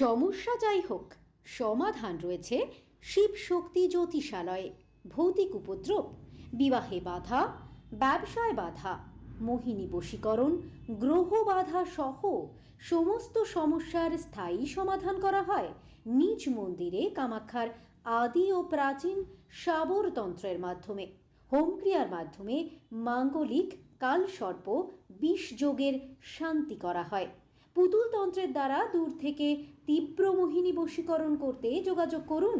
সমস্যা যাই হোক, সমাধান রয়েছে শিব শক্তি জ্যোতিষালয়ে। ভৌতিক উপদ্রব, বিবাহে বাধা, ব্যবসায় বাধা, মোহিনী বশীকরণ, গ্রহ বাধা সহ সমস্ত সমস্যার স্থায়ী সমাধান করা হয় নিজ মন্দিরে কামাখ্যার আদি ও প্রাচীন সাবর তন্ত্রের মাধ্যমে। হোমক্রিয়ার মাধ্যমে মাঙ্গলিক কালসর্প বিষ যোগের শান্তি করা হয়। পুতুল তন্ত্রের দ্বারা দূর থেকে তীব্র মোহিনী বশীকরণ করতে যোগাযোগ করুন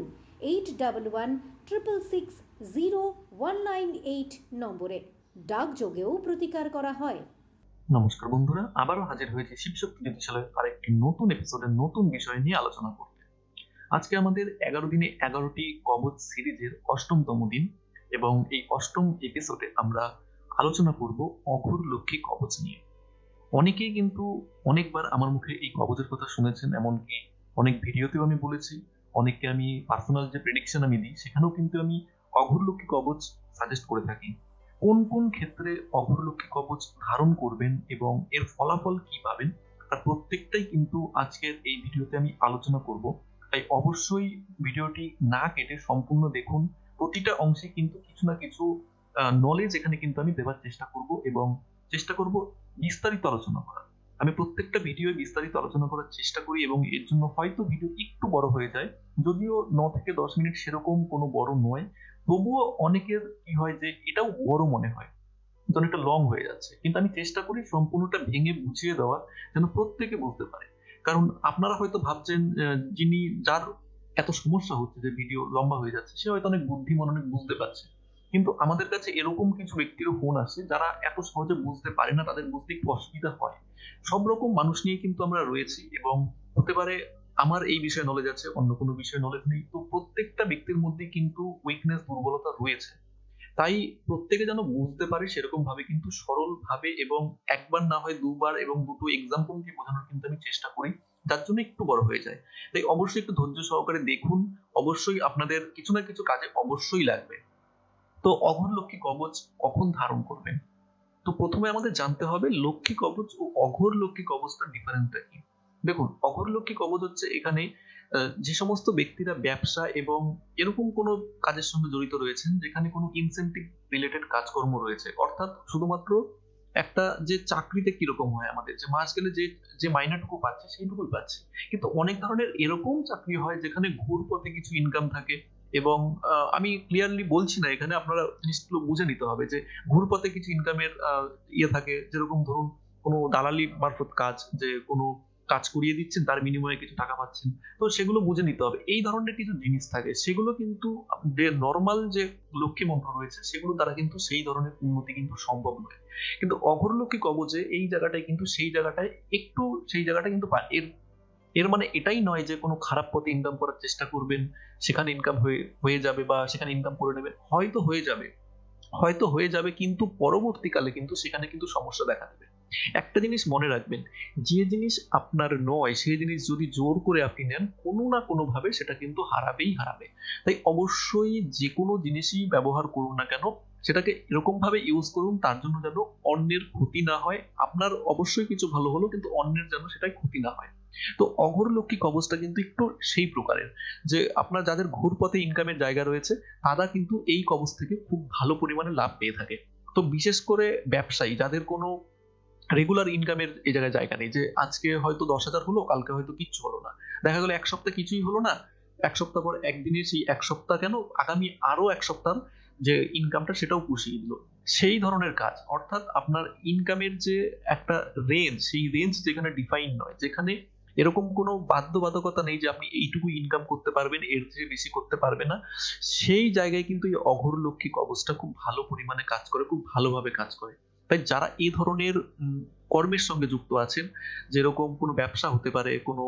eight double one triple six zero one nine eight নম্বরে। ডাকযোগেও প্রতিকার করা হয়। নমস্কার বন্ধুরা, আবারও হাজির হয়েছে শিবশক্তি জ্যোতিষালয়ের আরেকটি নতুন এপিসোডের নতুন বিষয় নিয়ে আলোচনা করতে। আজকে আমাদের এগারো দিনে এগারোটি কবচ সিরিজের অষ্টমতম দিন এবং এই অষ্টম এপিসোডে আমরা আলোচনা করব অঘোর লক্ষ্মী কবচ নিয়ে। অনেকেই কিন্তু অনেকবার আমার মুখে এই কবচের কথা শুনেছেন, এমনকি অনেক ভিডিওতেও আমি বলেছি, অনেককে আমি পার্সোনাল যে প্রেডিকশন আমি দিই, সেখানেও কিন্তু আমি অঘোর লক্ষ্মী কবচ সাজেস্ট করে থাকি। কোন কোন ক্ষেত্রে অঘরলক্ষ্মী কবচ ধারণ করবেন এবং এর ফলাফল কি পাবেন, তার প্রত্যেকটাই কিন্তু আজকের এই ভিডিওতে আমি আলোচনা করব। তাই অবশ্যই ভিডিওটি না কেটে সম্পূর্ণ দেখুন। প্রতিটা অংশে কিন্তু কিছু না কিছু নলেজ এখানে কিন্তু আমি দেওয়ার চেষ্টা করব এবং চেষ্টা করব বিস্তারিত আলোচনা করার আমি প্রত্যেকটা ভিডিও বিস্তারিত আলোচনা করার চেষ্টা করি এবং এর জন্য হয়তো ভিডিও একটু বড় হয়ে যায়। যদিও ন থেকে দশ মিনিট সেরকম কোনো বড় নয়। তবুও অনেকের কি হয় যে এটাও বড় মনে হয়। অনেকটা লং হয়ে যাচ্ছে। কিন্তু আমি চেষ্টা করি সম্পূর্ণটা ভেঙে বুঝিয়ে দেওয়ার, যেন প্রত্যেকে বুঝতে পারে। কারণ আপনারা হয়তো ভাবছেন যিনি যার এত সমস্যা হচ্ছে যে ভিডিও লম্বা হয়ে যাচ্ছে, সে হয়তো অনেক বুদ্ধিমান, অনেক বুঝতে পারছে। কিন্তু আমাদের কাছে এরকম কিছু ব্যক্তিরও ফোন আসে যারা এত সহজে বুঝতে পারে না, তাদের বুঝতে একটু অসুবিধা হয়। সব রকম মানুষ নিয়ে কিন্তু আমরা রয়েছি এবং হতে পারে আমার এই বিষয়ে নলেজ আছে, অন্য কোনো বিষয়ে নলেজ নেই। তো প্রত্যেকটা ব্যক্তির মধ্যে কিন্তু উইকনেস দুর্বলতা রয়েছে। তাই প্রত্যেকে যেন বুঝতে পারে সেরকম ভাবে কিন্তু সরল ভাবে এবং একবার না হয় দুবার এবং দুটো এক্সাম্পল দিয়ে বোঝানোর কিন্তু আমি চেষ্টা করি, যার জন্য একটু বড় হয়ে যায়। তাই অবশ্যই একটু ধৈর্য সহকারে দেখুন। অবশ্যই আপনাদের কিছু না কিছু কাজে অবশ্যই লাগবে। তো অঘর লক্ষ্মী কবচ কখন ধারণ করবেন তো প্রথমে আমাদের জানতে হবে লক্ষ্মী কবচ ও অঘোর লক্ষ্মী কবচটার ডিফারেন্সটা কি দেখুন, অঘোর লক্ষ্মী কবচ হচ্ছে এখানে যে সমস্ত ব্যক্তিরা ব্যবসা এবং এরকম কোনো কাজের সঙ্গে জড়িত রয়েছেন, যেখানে কোনো ইনসেন্টিভ রিলেটেড কাজকর্ম রয়েছে। অর্থাৎ শুধুমাত্র একটা যে চাকরিতে কীরকম হয় আমাদের, যে মাস গেলে যে যে মাইনাটুকু পাচ্ছে সেইটুকুই পাচ্ছে। কিন্তু অনেক ধরনের এরকম চাকরি হয় যেখানে ঘুর পথে কিছু ইনকাম থাকে। এবং আমি ক্লিয়ারলি বলছি না, এখানে আপনারা জিনিসগুলো বুঝে নিতে হবে যে ঘুরপথে কিছু ইনকামের ইয়ে থাকে, যেরকম ধরুন কোনো দালালি মারফত কাজ, যে কোনো কাজ করিয়ে দিচ্ছেন, তার বিনিময়ে কিছু টাকা পাচ্ছেন, তো সেগুলো বুঝে নিতে হবে। এই ধরনের কিছু জিনিস থাকে, সেগুলো কিন্তু যে নর্মাল যে লক্ষ্মী মন্ত্র রয়েছে, সেগুলো দ্বারা কিন্তু সেই ধরনের উন্নতি কিন্তু সম্ভব নয়। কিন্তু অঘরলক্ষ্মী কবচে এই জায়গাটায় কিন্তু সেই জায়গাটায় একটু সেই জায়গাটা কিন্তু এর এর মানে এটাই নয় যে কোনো খারাপ পথে ইনকাম করার চেষ্টা করবেন, সেখানে ইনকাম হয়ে হয়ে যাবে বা সেখানে ইনকাম করে নেবেন। হয়তো হয়ে যাবে। হয়তো হয়ে যাবে কিন্তু পরবর্তীকালে কিন্তু সেখানে কিন্তু সমস্যা দেখা দেবে। একটা জিনিস মনে রাখবেন, যে জিনিস আপনার নয়, সেই জিনিস যদি জোর করে আপনি নেন, কোনো না কোনো ভাবে সেটা কিন্তু হারাবেই হারাবে। তাই অবশ্যই যে কোনো জিনিসই ব্যবহার করুন না কেন, সেটাকে এরকম ভাবে ইউজ করুন, তার জন্য যেন অন্যের ক্ষতি না হয়। আপনার অবশ্যই কিছু ভালো হলো, কিন্তু অন্যের যেন সেটাই ক্ষতি না হয়। তো অঘর লক্ষ্মী কবচটা কিন্তু একটু সেই প্রকারের যে আপনার যাদের ঘুরপথে ইনকামের জায়গা রয়েছে, তারা কিন্তু এই কবচ থেকে খুব ভালো পরিমাণে লাভ পেয়ে থাকে। তো বিশেষ করে ব্যবসায়ী যাদের কোনো রেগুলার ইনকামের এই জায়গায় জায়গা নেই যে আজকে হয়তো দশ হাজার হলো, কালকে হয়তো কিচ্ছু হলো না। দেখা গেলো এক সপ্তাহ কিছুই হলো না, এক সপ্তাহ পর একদিনে সেই এক সপ্তাহ কেন আগামী আরও এক সপ্তাহ যে ইনকামটা সেটাও পুষিয়ে দিল। সেই ধরনের কাজ, অর্থাৎ আপনার ইনকামের যে একটা রেঞ্জ সেই রেঞ্জ যেখানে ডিফাইন নয়, যেখানে এরকম কোনো বাধ্যবাধকতা নেই যে আপনি এইটুকু ইনকাম করতে পারবেন, এর থেকে বেশি করতে পারবে না। সেই জায়গায় কিন্তু এই অঘর লক্ষ্মী কবচটা খুব ভালো পরিমাণে কাজ করে, খুব ভালোভাবে কাজ করে। তাই যারা এই ধরনের কর্মের সঙ্গে যুক্ত আছেন, যেরকম কোনো ব্যবসা হতে পারে, কোনো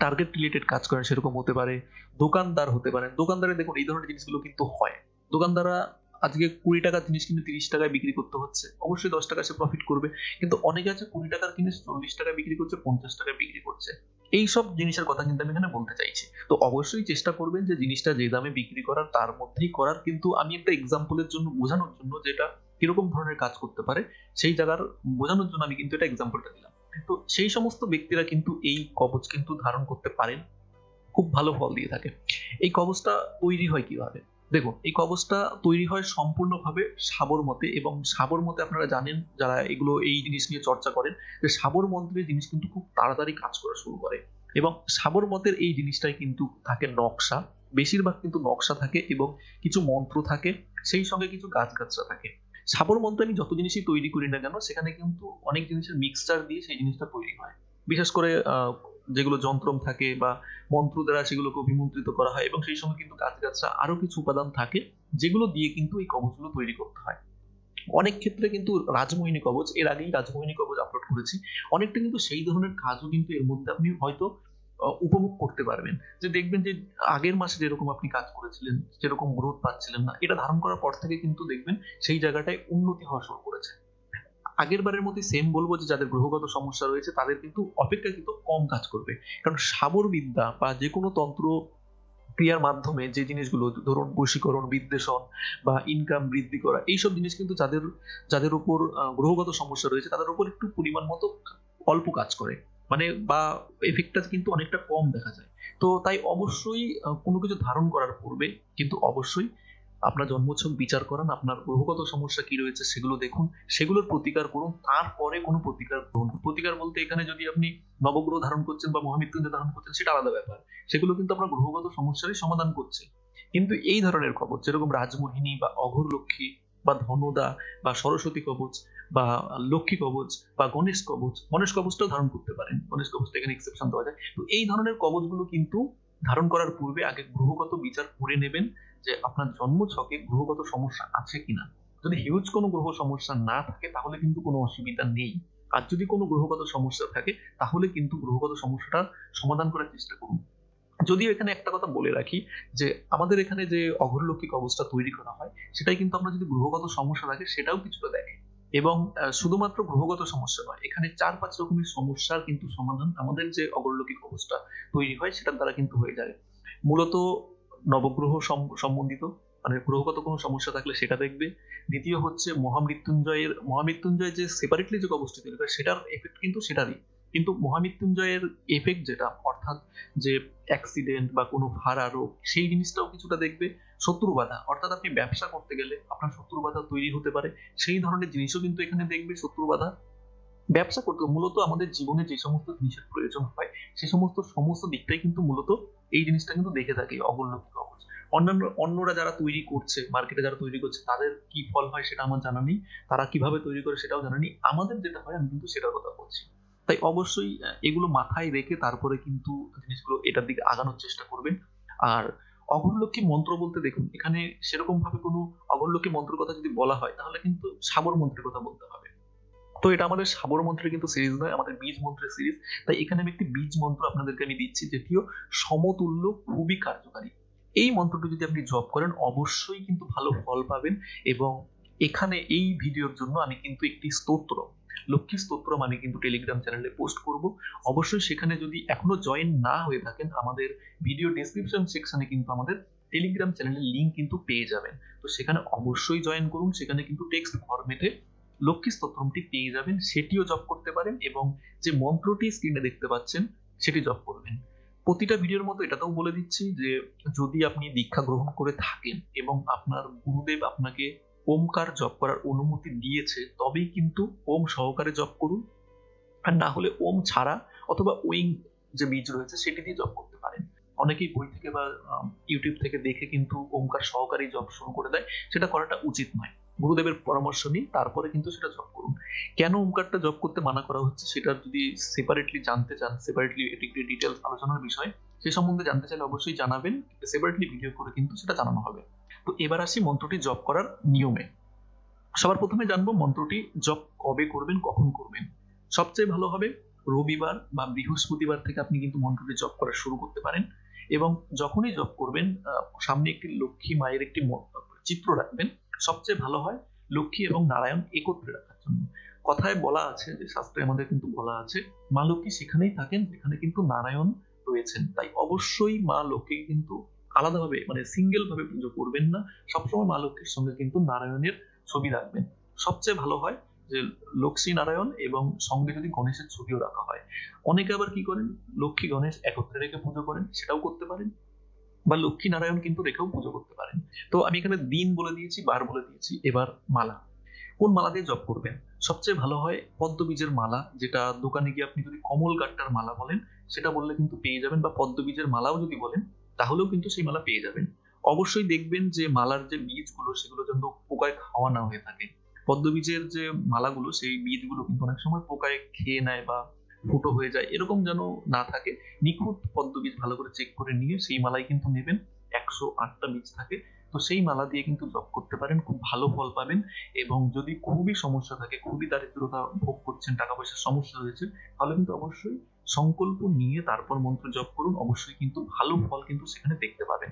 টার্গেট রিলেটেড কাজ করেন, সেরকম হতে পারে, দোকানদার হতে পারেন। দোকানদারে দেখুন, এই ধরনের জিনিসগুলো কিন্তু হয়। দোকানদাররা আজকে কুড়ি টাকার জিনিস কিন্তু তিরিশ টাকায় বিক্রি করতে হচ্ছে। অবশ্যই দশ টাকা সে প্রফিট করবে। কিন্তু অনেকে আছে কুড়ি টাকার জিনিস চল্লিশ টাকায় বিক্রি করছে, পঞ্চাশ টাকায় বিক্রি করছে। এই সব জিনিসের কথা কিন্তু আমি এখানে বলতে চাইছি। তো অবশ্যই চেষ্টা করবেন যে জিনিসটা যে দামে বিক্রি করার, তার মধ্যেই করার। কিন্তু আমি একটা এক্সাম্পলের জন্য বোঝানোর জন্য যেটা কীরকম ধরনের কাজ করতে পারে, সেই জায়গার বোঝানোর জন্য আমি কিন্তু এটা এক্সাম্পলটা দিলাম। তো সেই সমস্ত ব্যক্তিরা কিন্তু এই কবচ কিন্তু ধারণ করতে পারেন। খুব ভালো ফল দিয়ে থাকে। এই কবচটা তৈরি হয় কীভাবে? দেখুন, এই কবচটা তৈরি হয় সম্পূর্ণভাবে সাবর মতে এবং সাবর মতে আপনারা জানেন, যারা এগুলো এই জিনিস নিয়ে চর্চা করেন, যে সাবর মন্ত্রের জিনিস কিন্তু খুব তাড়াতাড়ি কাজ করা শুরু করে এবং সাবর মতের এই জিনিসটাই কিন্তু থাকে নকশা, বেশিরভাগ কিন্তু নকশা থাকে এবং কিছু মন্ত্র থাকে, সেই সঙ্গে কিছু গাছগাছরা থাকে। সাবর মন্ত্র আমি যত জিনিসই তৈরি করি না কেন, সেখানে কিন্তু অনেক জিনিসের মিক্সচার দিয়ে সেই জিনিসটা তৈরি হয়। বিশেষ করে যেগুলো যন্ত্রম থাকে বা মন্ত্র দ্বারা সেগুলোকে অভিমন্ত্রিত করা হয় এবং সেই সময় কিন্তু গাছগাছরা আরও কিছু উপাদান থাকে, যেগুলো দিয়ে কিন্তু এই কবচগুলো তৈরি করতে হয়। অনেক ক্ষেত্রে কিন্তু রাজমোহিনী কবচ, এর আগেই রাজমোহিনী কবচ আপলোড করেছি। অনেকটা কিন্তু সেই ধরনের কাজও কিন্তু এর মধ্যে আপনি হয়তো উপভোগ করতে পারবেন। যে দেখবেন যে আগের মাসে যেরকম আপনি কাজ করেছিলেন যেরকম গ্রোথ পাচ্ছিলেন না, এটা ধারণ করার পর থেকে কিন্তু দেখবেন সেই জায়গাটায় উন্নতি হওয়া শুরু করেছে। আগের বারের মধ্যে সেম বলব যে যাদের গ্রহগত সমস্যা রয়েছে, তাদের কিন্তু অপেক্ষাকৃত কম কাজ করবে। কারণ সাবর বিদ্যা বা যে কোনো তন্ত্র ক্রিয়ার মাধ্যমে যে জিনিসগুলো, ধরুন বশীকরণ, বিদ্বেষণ বা ইনকাম বৃদ্ধি করা, এইসব জিনিস কিন্তু যাদের যাদের উপর গ্রহগত সমস্যা রয়েছে, তাদের উপর একটু পরিমাণ মতো অল্প কাজ করে। মানে বা এফেক্টটা কিন্তু অনেকটা কম দেখা যায়। তো তাই অবশ্যই কোনো কিছু ধারণ করার পূর্বে কিন্তু অবশ্যই আপনার জন্মছক বিচার করান, আপনার গ্রহগত সমস্যা কি রয়েছে সেগুলো দেখুন, সেগুলোর প্রতিকার করুন, তারপরে কোনো প্রতিকার করুন। প্রতিকার বলতে এখানে যদি আপনি নবগ্রহ ধারণ করছেন বা মহামৃত্যুঞ্জয় ধারণ করছেন, সেটা আলাদা ব্যাপার। সেগুলো কিন্তু আপনার গ্রহগত সমস্যারই সমাধান করছে। কিন্তু এই ধরনের কবচ যেরকম রাজমোহিনী বা অঘোর লক্ষ্মী বা ধনদা বা সরস্বতী কবচ বা লক্ষ্মী কবচ বা গণেশ কবচ, গণেশ কবচটাও ধারণ করতে পারেন। গণেশ কবচটা এখানে এক্সেপশন দেওয়া যায়। তো এই ধরনের কবচগুলো কিন্তু ধারণ করার পূর্বে আগে গ্রহগত বিচার করে নেবেন। যে আপনার জন্ম ছকে গ্রহগত সমস্যা আছে কিনা? যদি হিউজ কোনো গ্রহ সমস্যা না থাকে, তাহলে কিন্তু কোনো অসুবিধা নেই। আর যদি কোনো গ্রহগত সমস্যা থাকে, তাহলে কিন্তু গ্রহগত সমস্যাটা সমাধান করার চেষ্টা করুন। যদিও এখানে একটা কথা বলে রাখি যে, আমাদের এখানে যে অঘরলৌকিক অবস্থা তৈরি করা হয়, সেটাই কিন্তু আমরা যদি গ্রহগত সমস্যা থাকে, সেটাও কিছুটা দেখে। এবং শুধুমাত্র গ্রহগত সমস্যা নয়, এখানে চার পাঁচ রকমের সমস্যার কিন্তু সমাধান আমাদের যে অগরলৌকিক অবস্থা তৈরি হয়, সেটার দ্বারা কিন্তু হয়ে যায়। মূলত নবগ্রহ সম- সম্বন্ধিত মানে গ্রহগত কোনো সমস্যা থাকলে সেটা দেখবে। দ্বিতীয় হচ্ছে মহামৃত্যুঞ্জয়ের, মহামৃত্যুঞ্জয় যে সেপারেটলি যে করে সেটার এফেক্ট কিন্তু সেটারই। কিন্তু মহামৃত্যুঞ্জয়ের এফেক্ট যেটা, অর্থাৎ যে অ্যাক্সিডেন্ট বা কোনো ভাড়া রোগ, সেই জিনিসটাও কিছুটা দেখবে শত্রু বাধা। অর্থাৎ আপনি ব্যবসা করতে গেলে আপনার শত্রু বাধা তৈরি হতে পারে। সেই ধরনের জিনিসও কিন্তু এখানে দেখবে শত্রু বাধা। ব্যবসা করতে মূলত আমাদের জীবনে যে সমস্ত জিনিসের প্রয়োজন হয়, সে সমস্ত সমস্ত দিকটাই কিন্তু মূলত এই জিনিসটা কিন্তু দেখে থাকে অগণ্যতিক অবস্থা অন্যান্য, অন্যরা যারা তৈরি করছে মার্কেটে যারা তৈরি করছে, তাদের কি ফল হয় সেটা আমার জানা নেই। তারা কীভাবে তৈরি করে সেটাও জানা নেই। আমাদের যেটা হয়, আমি কিন্তু সেটার কথা বলছি। তাই অবশ্যই এগুলো মাথায় রেখে তারপরে কিন্তু জিনিসগুলো এটার দিকে আগানোর চেষ্টা করবেন। আর অঘরলক্ষ্মী মন্ত্র বলতে দেখুন, এখানে সেরকম ভাবে কোনো অঘরলক্ষ্মী মন্ত্রের কথা যদি বলা হয়, তাহলে কিন্তু সাবর মন্ত্রের কথা বলতে হবে। তো এটা আমাদের সাবর মন্ত্রের কিন্তু সিরিজ নয়, আমাদের বীজ মন্ত্রের সিরিজ তাই এখানে আমি একটি বীজ মন্ত্র আপনাদেরকে আমি দিচ্ছি যেটিও সমতুল্য খুবই কার্যকারী। এই মন্ত্রটি যদি আপনি জপ করেন, অবশ্যই কিন্তু ভালো ফল পাবেন এবং এখানে এই ভিডিওর জন্য আমি কিন্তু একটি স্তোত্র, লক্ষ্মী স্তোত্র আমি কিন্তু টেলিগ্রাম চ্যানেলে পোস্ট করব। অবশ্যই সেখানে যদি এখনও জয়েন না হয়ে থাকেন, আমাদের ভিডিও ডেসক্রিপশন সেকশনে কিন্তু আমাদের টেলিগ্রাম চ্যানেলের লিংক কিন্তু পেয়ে যাবেন। তো সেখানে অবশ্যই জয়েন করুন, সেখানে কিন্তু টেক্সট ফরম্যাটে লক্ষ্মী স্তোত্রমটি পেয়ে যাবেন, সেটিও জপ করতে পারেন এবং যে মন্ত্রটি স্ক্রিনে দেখতে পাচ্ছেন, সেটি জপ করবেন। প্রতিটা ভিডিওর মতো এটাতেও বলে দিচ্ছি যে, যদি আপনি দীক্ষা গ্রহণ করে থাকেন এবং আপনার গুরুদেব আপনাকে ওমকার জপ করার অনুমতি দিয়েছে, তবেই কিন্তু ওম সহকারে জপ করুন। আর না হলে ওম ছাড়া অথবা ওইং যে বীজ রয়েছে, সেটি দিয়ে জপ করতে পারেন। অনেকেই বই থেকে বা ইউটিউব থেকে দেখে কিন্তু ওমকার সহকারী জপ শুরু করে দেয়, সেটা করাটা উচিত নয়। গুরুদেবের পরামর্শ নিন, তারপরে কিন্তু সেটা জপ করুন। কেন ওমকারটা জপ করতে মানা করা হচ্ছে সেটা যদি সেপারেটলি জানতে চান সেপারেটলি এটি একটি ডিটেলস আলোচনার বিষয়, সে সম্বন্ধে জানতে চাইলে অবশ্যই জানাবেন সেপারেটলি ভিডিও করে কিন্তু সেটা জানানো হবে। তো এবার আসি মন্ত্রটি জপ করার নিয়মে। সবার প্রথমে জানব মন্ত্রটি জপ কবে করবেন, কখন করবেন। সবচেয়ে ভালো হবে রবিবার বা বৃহস্পতিবার থেকে আপনি কিন্তু মন্ত্রটি জপ করা শুরু করতে পারেন এবং যখনই জপ করবেন সামনে একটি লক্ষ্মী মায়ের একটি চিত্র রাখবেন সবচেয়ে ভালো হয় লক্ষ্মী এবং নারায়ণ একত্রে রাখার জন্য। কথায় বলা আছে যে, শাস্ত্রে আমাদের কিন্তু বলা আছে, মা লক্ষ্মী সেখানেই থাকেন যেখানে কিন্তু নারায়ণ রয়েছেন। তাই অবশ্যই মা লক্ষ্মীকে কিন্তু আলাদাভাবে মানে সিঙ্গেল ভাবে পুজো করবেন না। সবসময় মা লক্ষ্মীর সঙ্গে কিন্তু নারায়ণের ছবি রাখবেন। সবচেয়ে ভালো হয় যে, লক্ষ্মী নারায়ণ এবং সঙ্গে যদি গণেশের ছবিও রাখা হয়। অনেকে আবার কি করেন, লক্ষ্মী গণেশ একত্রে রেখে পুজো করেন, সেটাও করতে পারেন। বা লক্ষ্মী নারায়ণ কিন্তু রেখেও পুজো করতে পারেন। তো আমি এখানে দিন বলে দিয়েছি, বার বলে দিয়েছি, এবার মালা। কোন মালা দিয়ে জপ করবেন? সবচেয়ে ভালো হয় পদ্মবীজের মালা, যেটা দোকানে গিয়ে আপনি যদি কমল গাট্টার মালা বলেন, সেটা বললে কিন্তু পেয়ে যাবেন, বা পদ্মবীজের মালাও যদি বলেন, তাহলেও কিন্তু সেই মালা পেয়ে যাবেন। অবশ্যই দেখবেন যে মালার যে বীজগুলো, সেগুলো যেন পোকায় খাওয়া না হয়ে থাকে। পদ্মবীজের যে মালাগুলো, সেই বীজগুলো কিন্তু অনেক সময় পোকায় খেয়ে নেয় বা ফুটো হয়ে যায়, এরকম যেন না থাকে। নিখুঁত পদ্মবীজ ভালো করে চেক করে নিয়ে সেই মালাই কিন্তু নেবেন। একশো আটটা বীজ থাকে। তো সেই মালা দিয়ে কিন্তু জপ করতে পারেন, খুব ভালো ফল পাবেন এবং যদি খুবই সমস্যা থাকে, খুবই দারিদ্রতা ভোগ করছেন, টাকা পয়সার সমস্যা হয়েছে তাহলে কিন্তু অবশ্যই সংকল্প নিয়ে তারপর মন্ত্র জপ করুন। অবশ্যই কিন্তু ভালো ফল কিন্তু সেখানে দেখতে পাবেন।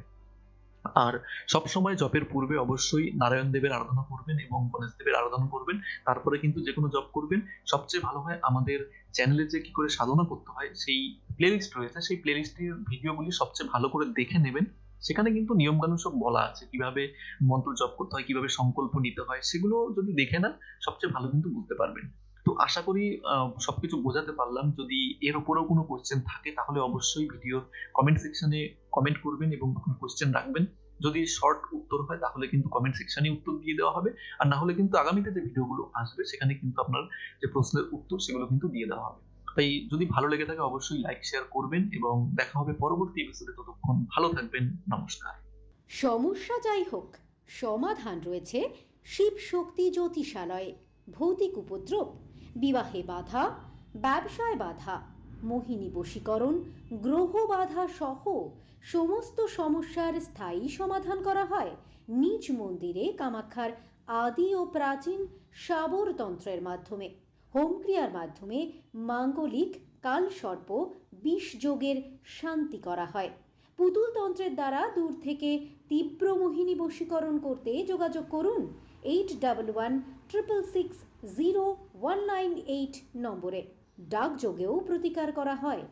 আর সব সময় জপের পূর্বে অবশ্যই নারায়ণ দেবের আরাধনা করবেন এবং গণেশ দেবের আরাধনা করবেন। তারপরে কিন্তু যে কোনো জপ করবেন। সবচেয়ে ভালো হয় আমাদের চ্যানেলে যে কি করে সাধনা করতে হয়, সেই প্লেলিস্ট রয়েছে। সেই প্লেলিস্টের ভিডিওগুলি সবচেয়ে ভালো করে দেখে নেবেন। সেখানে কিন্তু নিয়মকানুন সব বলা আছে। কীভাবে মন্ত্র জপ করতে হয়, কীভাবে সংকল্প নিতে হয়, সেগুলো যদি দেখে নেন, সবচেয়ে ভালো কিন্তু বুঝতে পারবেন। তো আশা করি সবকিছু বোঝাতে পারলাম। যদি এর উপরেও কোনো কোশ্চেন থাকে, তাহলে অবশ্যই ভিডিওর কমেন্ট সেকশনে কমেন্ট করবেন এবং কোশ্চেন রাখবেন। যদি শর্ট উত্তর হয়, তাহলে কিন্তু কমেন্ট সেকশনে উত্তর দিয়ে দেওয়া হবে। আর না হলে কিন্তু আগামীতে যে ভিডিওগুলো আসবে, সেখানে কিন্তু আপনার যে প্রশ্নের উত্তর, সেগুলো কিন্তু দিয়ে দেওয়া হবে। তাই যদি ভালো লেগে থাকে, অবশ্যই লাইক শেয়ার করবেন এবং দেখা হবে পরবর্তী এপিসোডে ততক্ষণ ভালো থাকবেন। নমস্কার। সমস্যা যাই হোক, সমাধান রয়েছে শিব শক্তি জ্যোতিষালয়ে। ভৌতিক উপদ্রব, বিবাহে বাধা, ব্যবসায় বাধা, মোহিনী বশীকরণ, গ্রহ বাধা সহ সমস্ত সমস্যার স্থায়ী সমাধান করা হয়। নিজ মন্দিরে কামাখ্যার আদি ও প্রাচীন সাবরতন্ত্রের মাধ্যমে। হোমক্রিয়ার মাধ্যমে মাঙ্গলিক কালসর্প বিষ যোগের শান্তি করা হয়। পুতুল তন্ত্রের দ্বারা দূর থেকে তীব্র মোহিনী বশীকরণ করতে যোগাযোগ করুন eight double one triple six zero one nine eight নম্বরে। ডাকযোগেও প্রতিকার করা হয়।